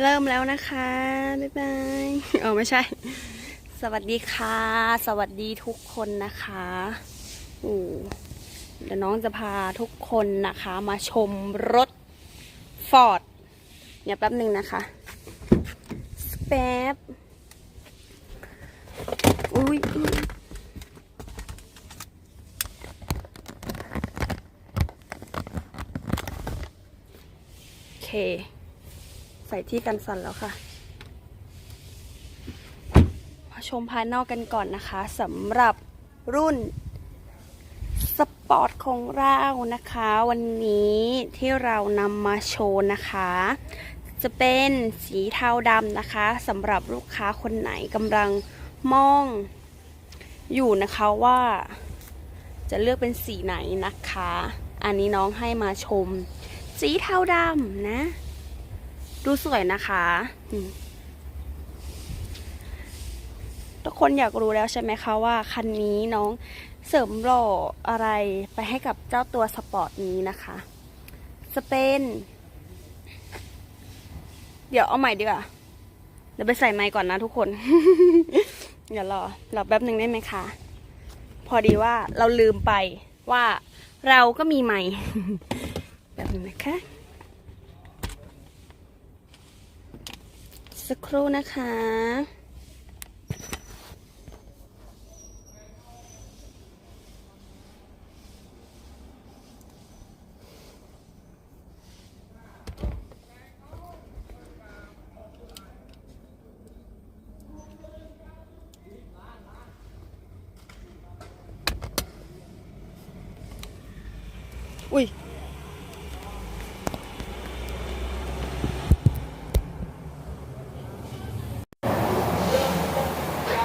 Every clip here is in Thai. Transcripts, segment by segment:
เริ่มแล้วนะคะ บ๊ายบายเออไม่ใช่ สวัสดีค่ะ สวัสดีทุกคนนะคะโอ้เดี๋ยวน้องจะพาทุกคนนะคะ มาชมรถฟอร์ดเนี่ยแป๊บหนึ่งนะคะ แป๊บ อุ้ยโอเค ส่ที่กันสั่นแล้วค่ะมาชมภายนอกกันก่อนนะคะสำหรับรุ่นสปอร์ตของเรานะคะ วันนี้ที่เรานำมาโชว์นะคะ จะเป็นสีเทาดำนะคะสำหรับลูกค้าคนไหนกำลังมองอยู่นะคะว่า จะเลือกเป็นสีไหนนะคะ อันนี้น้องให้มาชม สีเทาดำนะ ดูสวยนะคะทุกคนอยากรู้แล้วใช่ไหมคะว่าคันนี้น้องเสริมหล่ออะไรไปให้กับเจ้าตัวสปอร์ตนี้นะคะจะเป็นเดี๋ยวเอาใหม่ดีกว่าเดี๋ยวไปใส่ไมค์ก่อนนะทุกคน เดี๋ยวรอรอแป๊บหนึ่งได้ไหมคะ พอดีว่าเราลืมไปว่าเราก็มีไมค์แป๊บนึงนะคะ สักครู่นะคะ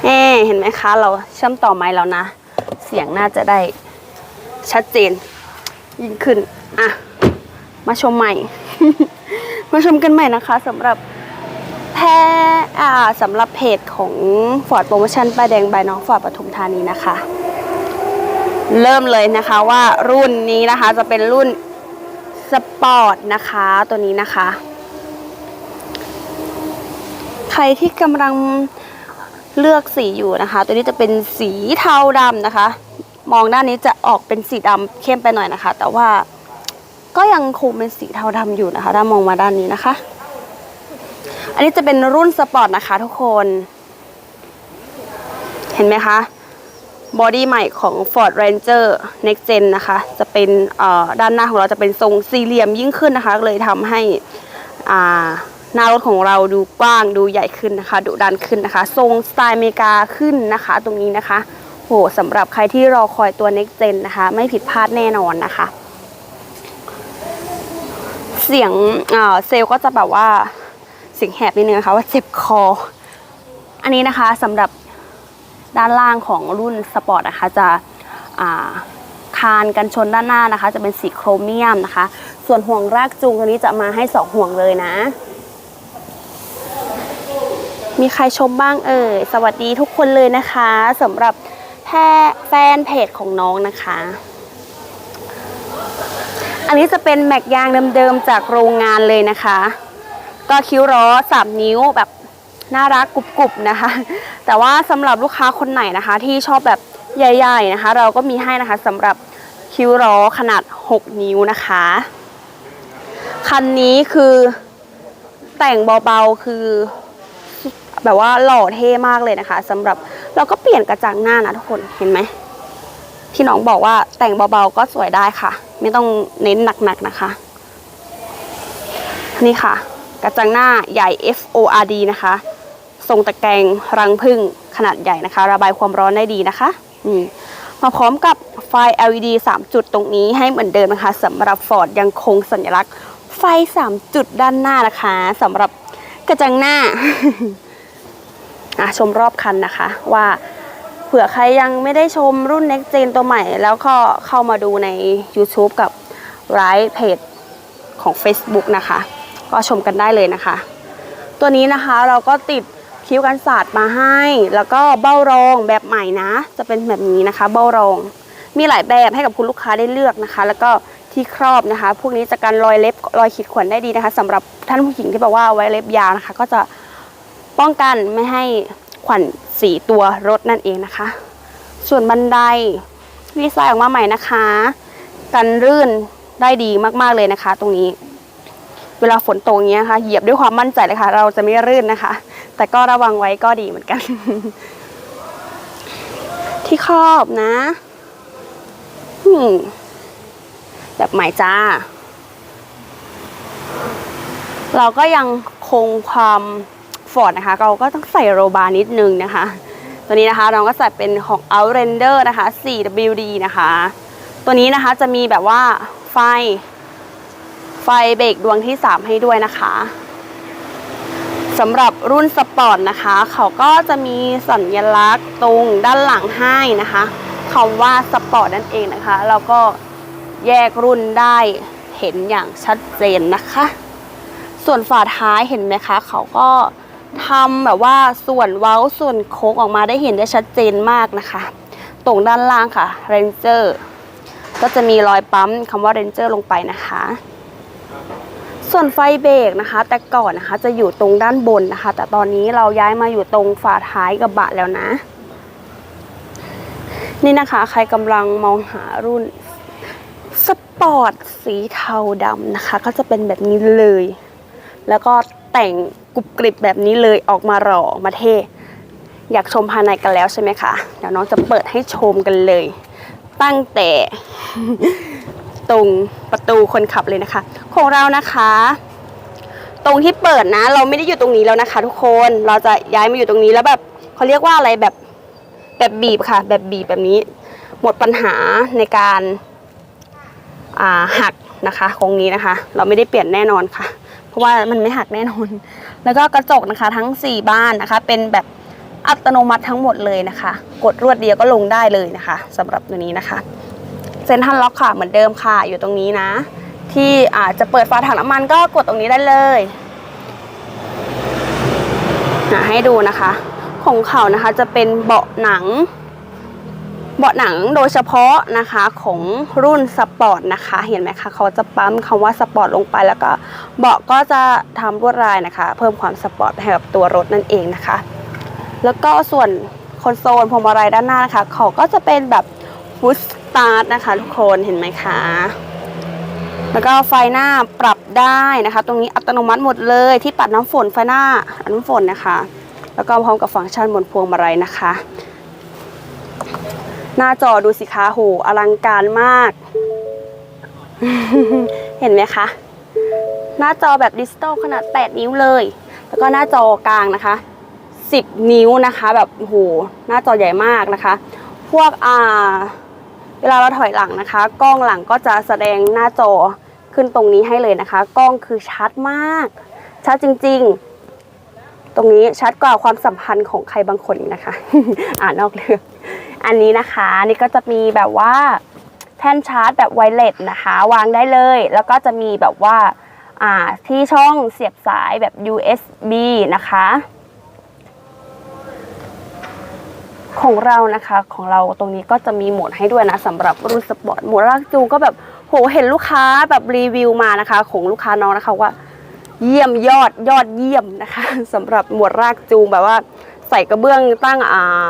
เอ๊เห็นไหมคะ เราเชื่อมต่อไม้แล้วนะ เสียงน่าจะได้ชัดเจน ยิ่งขึ้น อะ มาชมใหม่ มาชมกันใหม่นะคะสำหรับแพรอ่าสำหรับเพจของฟอร์ดโปรโมชั่นป้ายแดงใบน้องฟอร์ดปทุมธานีนะคะ เริ่มเลยนะคะว่ารุ่นนี้นะคะจะเป็นรุ่นสปอร์ตนะคะตัวนี้นะคะ ใครที่กำลัง เลือกสีอยู่นะคะ ตัวนี้จะเป็นสีเทาดำนะคะ มองด้านนี้จะออกเป็นสีดำเข้มไปหน่อยนะคะ แต่ว่าก็ยังคงเป็นสีเทาดำอยู่นะคะ ถ้ามองมาด้านนี้นะคะ อันนี้จะเป็นรุ่นสปอร์ตนะคะทุกคน เห็นไหมคะบอดี้ใหม่ของ Ford Ranger Next Gen นะคะ จะเป็นด้านหน้าของเราจะเป็นทรงสี่เหลี่ยมยิ่งขึ้นนะคะ เลยทำให้อ่า หน้ารถของเราดูกว้างดูใหญ่ขึ้นนะคะดุดันขึ้นนะคะ ทรงสไตล์อเมริกาขึ้นนะคะ ตรงนี้นะคะโหสำหรับใครที่รอคอยตัว Next Gen นะคะ ไม่ผิดพลาดแน่นอนนะคะ เสียงเซลก็จะแบบว่าเสียงแหบนิดนึงนะคะว่าเจ็บคอ อันนี้นะคะสำหรับด้านล่างของรุ่นสปอร์ตนะคะจะคานกันชนด้านหน้านะคะ จะเป็นสีโครเมียมนะคะ ส่วนห่วงรากจูงตัวนี้จะมาให้สองห่วงเลยนะ มีใครชมบ้างเอ่ย สวัสดีทุกคนเลยนะคะสำหรับแพแฟนเพจของน้องนะคะ อันนี้จะเป็นแม็กยางเดิมๆจากโรงงานเลยนะคะ ก็คิ้วล้อ3นิ้วแบบน่ารักกรุบๆนะคะ แต่ว่าสำหรับลูกค้าคนไหนนะคะ ที่ชอบแบบใหญ่ ๆนะคะ เราก็มีให้นะคะสำหรับคิ้วล้อขนาด 6 นิ้วนะคะ คันนี้คือแต่งเบาๆคือ แบบว่าหล่อเท่มากเลยนะคะสำหรับเราก็เปลี่ยนกระจังหน้านะทุกคนเห็นไหมที่น้องบอกว่าแต่งเบาๆก็สวยได้ค่ะ ไม่ต้องเน้นหนักๆนะคะ นี่ค่ะ กระจังหน้าใหญ่ F O R D นะคะทรงตะแกรงรังพึ่งขนาดใหญ่นะคะ ระบายความร้อนได้ดีนะคะนี่มาพร้อมกับไฟ LED 3 จุดตรงนี้ให้เหมือนเดิมนะคะสำหรับ Ford ยังคงสัญลักษณ์ไฟ 3 จุดด้านหน้านะคะสำหรับกระจังหน้า อะชมรอบคันนะคะ ว่าเผื่อใครยังไม่ได้ชมรุ่น Next Gen ตัวใหม่ แล้วก็เข้ามาดูใน YouTube กับไลฟ์เพจของ Facebook นะคะ ก็ชมกันได้เลยนะคะ ตัวนี้นะคะเราก็ติดคิ้วกันศาสตร์มาให้ แล้วก็เบ้ารองแบบใหม่นะ จะเป็นแบบนี้นะคะ เบ้ารอง มีหลายแบบให้กับคุณลูกค้าได้เลือกนะคะ แล้วก็ที่ครอบนะคะ พวกนี้จะกันรอยเล็บรอยขีดข่วนได้ดีนะคะสำหรับท่านผู้หญิงที่บอกว่าไว้เล็บยาวนะคะ ก็จะ ป้องกันไม่ให้ขวัญสีตัวรถนั่นเองนะคะ ส่วนบันไดดีไซน์ออกมาใหม่นะคะ กันรื่นได้ดีมากๆเลยนะคะ ตรงนี้ เวลาฝนตกอย่างเงี้ยค่ะเหยียบด้วยความมั่นใจเลยค่ะ เราจะไม่รื่นนะคะ แต่ก็ระวังไว้ก็ดีเหมือนกัน ที่ครอบนะแบบใหม่จ้า เราก็ยังคงความ ฟอร์ดนะคะ เราก็ต้องใส่โรบาร์นิดนึงนะคะ ตัวนี้นะคะเราก็ใส่เป็นของ Outrender นะคะ 4WD นะคะ ตัวนี้นะคะจะมีแบบว่าไฟ ไฟเบรกดวงที่ 3 ให้ด้วยนะคะสำหรับรุ่นสปอร์ตนะคะ เขาก็จะมีสัญลักษณ์ตรงด้านหลังให้นะคะคำว่าสปอร์ตนั่นเองนะคะแล้วก็แยกรุ่นได้เห็นอย่างชัดเจนนะคะ ส่วนฝาท้ายเห็นไหมคะ เขาก็ ทำแบบว่าส่วนเว้าส่วนโค้งออกมาได้เห็นได้ชัดเจนมากนะคะ ตรงด้านล่างค่ะ Ranger ก็จะมีรอยปั๊มคำว่า Ranger ลงไปนะคะ ส่วนไฟเบรกนะคะ แต่ก่อนนะคะจะอยู่ตรงด้านบนนะคะ แต่ตอนนี้เราย้ายมาอยู่ตรงฝาท้ายกระบะแล้วนะ นี่นะคะ ใครกำลังมองหารุ่นสปอร์ตสีเทาดำนะคะ ก็จะเป็นแบบนี้เลย แล้วก็แต่ง กรุบกริบแบบนี้เลยออกมาหล่อมาเท่อยากชมภายในกันแล้วใช่ไหมคะเดี๋ยวน้องจะเปิดให้ชมกันเลย ตั้งแต่ ตรงประตูคนขับเลยนะคะ ของเรานะคะ ตรงที่เปิดนะ เราไม่ได้อยู่ตรงนี้แล้วนะคะ ทุกคนเราจะย้ายมาอยู่ตรงนี้แล้วแบบเขาเรียกว่าอะไรแบบแบบบีบค่ะ แบบบีบแบบนี้ หมดปัญหาในการาหักนะคะตรงนี้นะคะ เราไม่ได้เปลี่ยนแน่นอนค่ะ ราะว่ามันไม่หักแน่นอน แล้วก็กระจกนะคะทั้ง 4 บ้านนะคะ เป็นแบบอัตโนมัติทั้งหมดเลยนะคะ กดรวดเดียวก็ลงได้เลยนะคะสำหรับตัวนี้นะคะเซ็นทรัลล็อกค่ะเหมือนเดิมค่ะ อยู่ตรงนี้นะ ที่อาจจะเปิดฝาถังน้ำมันก็กดตรงนี้ได้เลยนะให้ดูนะคะ ของเขานะคะจะเป็นเบาะหนัง เบาะหนังโดยเฉพาะนะคะของรุ่นสปอร์ตนะคะ เห็นไหมคะเขาจะปั๊มคำว่าสปอร์ตลงไป แล้วก็เบาะก็จะทำลวดลายนะคะ เพิ่มความสปอร์ตให้กับตัวรถนั่นเองนะคะ แล้วก็ส่วนคอนโซลพวงมาลัยด้านหน้านะคะเขาก็จะเป็นแบบฟุตสตาร์ทนะคะทุกคนเห็นไหมคะแล้วก็ไฟหน้าปรับได้นะคะ ตรงนี้อัตโนมัติหมดเลยที่ปัดน้ำฝนไฟหน้าน้ำฝนนะคะ แล้วก็พร้อมกับฟังก์ชันบนพวงมาลัยนะคะ หน้าจอดูสิคะโหอลังการมาก เห็นไหมคะ หน้าจอแบบดิจิตอลขนาด 8 นิ้วเลย แล้วก็หน้าจอกลางนะคะ 10 นิ้วนะคะ แบบโหหน้าจอใหญ่มากนะคะ พวกอ่าเวลาเราถอยหลังนะคะ กล้องหลังก็จะแสดงหน้าจอขึ้นตรงนี้ให้เลยนะคะ กล้องคือชัดมาก ชัดจริง ๆ ตรงนี้ชัดกว่าความสัมพันธ์ของใครบางคนนะคะ อ่านนอกเรื่อง อันนี้นะคะนี่ก็จะมีแบบว่าแท่นชาร์จแบบไวเลสนะคะ วางได้เลย แล้วก็จะมีแบบว่าอ่าที่ช่องเสียบสายแบบ USB นะคะ ของเรานะคะของเราตรงนี้ก็จะมีโหมดให้ด้วยนะสำหรับรุ่นสปอร์ตโหมดลากจูงก็แบบโหเห็นลูกค้าแบบรีวิวมานะคะ ของลูกค้าน้องนะคะว่า เยี่ยมยอดยอดเยี่ยมนะคะสำหรับหมวดรากจูงแบบว่าใส่กระเบื้องตั้งอ่า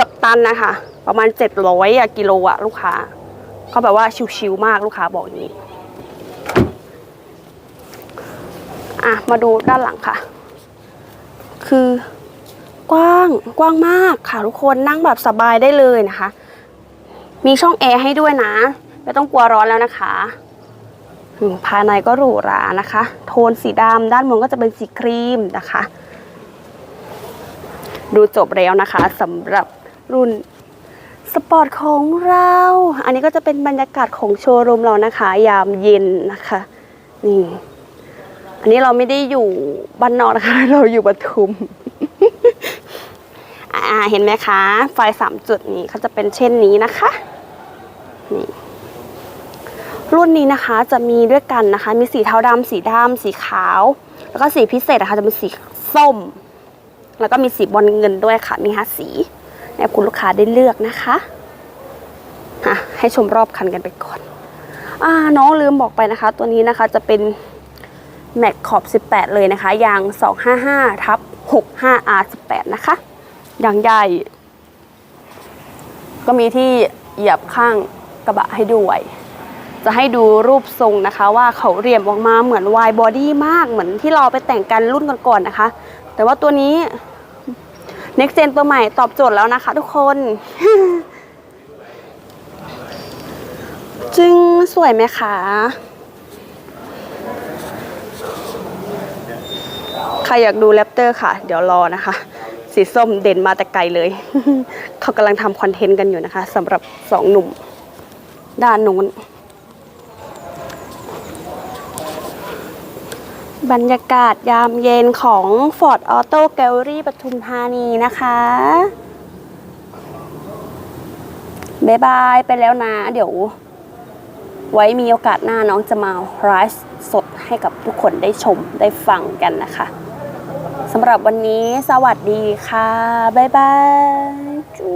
กือบตันนะคะ ประมาณ 700อะกิโลอะลูกค้าเขาแบบว่าชิวๆมากลูกค้าบอกอย่างนี้อะมาดูด้านหลังค่ะ คือกว้างกว้างมากค่ะทุกคนนั่งแบบสบายได้เลยนะคะ มีช่องแอร์ให้ด้วยนะ ไม่ต้องกลัวร้อนแล้วนะคะภายในก็หรูหรานะคะ โทนสีดำด้านบนก็จะเป็นสีครีมนะคะ ดูจบแล้วนะคะสำหรับ รุ่นสปอร์ตของเรา อันนี้ก็จะเป็นบรรยากาศของโชว์รูมเรานะคะ ยามเย็นนะคะ นี่ อันนี้เราไม่ได้อยู่บ้านนอกนะคะ เราอยู่ปทุม อ่า เห็นไหมคะ ไฟสามจุดนี้เขาจะเป็นเช่นนี้นะคะ นี่ รุ่นนี้นะคะจะมีด้วยกันนะคะ มีสีเทาดำสีดำสีขาว แล้วก็สีพิเศษนะคะจะเป็นสีส้ม แล้วก็มีสีบอลเงินด้วยค่ะ มีห้าสี ให้คุณลูกค้าได้เลือกนะคะะให้ชมรอบคันกันไปก่อนอน้องลืมบอกไปนะคะ ตัวนี้นะคะจะเป็นแม็กขอบ 18 เลยนะคะ ยาง 255ทับ 65R18 นะคะ ยางใหญ่ ก็มีที่เหยียบข้างกระบะให้ด้วย จะให้ดูรูปทรงนะคะว่าเขาเรียมออกมาเหมือนวายบอดี้มากเหมือนที่เราไปแต่งกันรุ่นก่อนๆนะคะ แต่ว่าตัวนี้ Next Gen ตัวใหม่ตอบโจทย์แล้วนะคะทุกคน จึงสวยไหมคะ ใครอยากดูแรปเตอร์ค่ะ เดี๋ยวรอนะคะ สีส้มเด่นมาแต่ไกลเลย เขากำลังทำคอนเทนต์กันอยู่นะคะสำหรับสองหนุ่มด้านนู้น บรรยากาศยามเย็นของ Ford Auto Gallery ปทุมธานีนะคะบ๊ายบายไปแล้วนะ เดี๋ยว ไว้มีโอกาสหน้าน้องจะมาไลฟ์สดให้กับทุกคนได้ชมได้ฟังกันนะคะสำหรับวันนี้สวัสดีค่ะ บ๊ายบายจู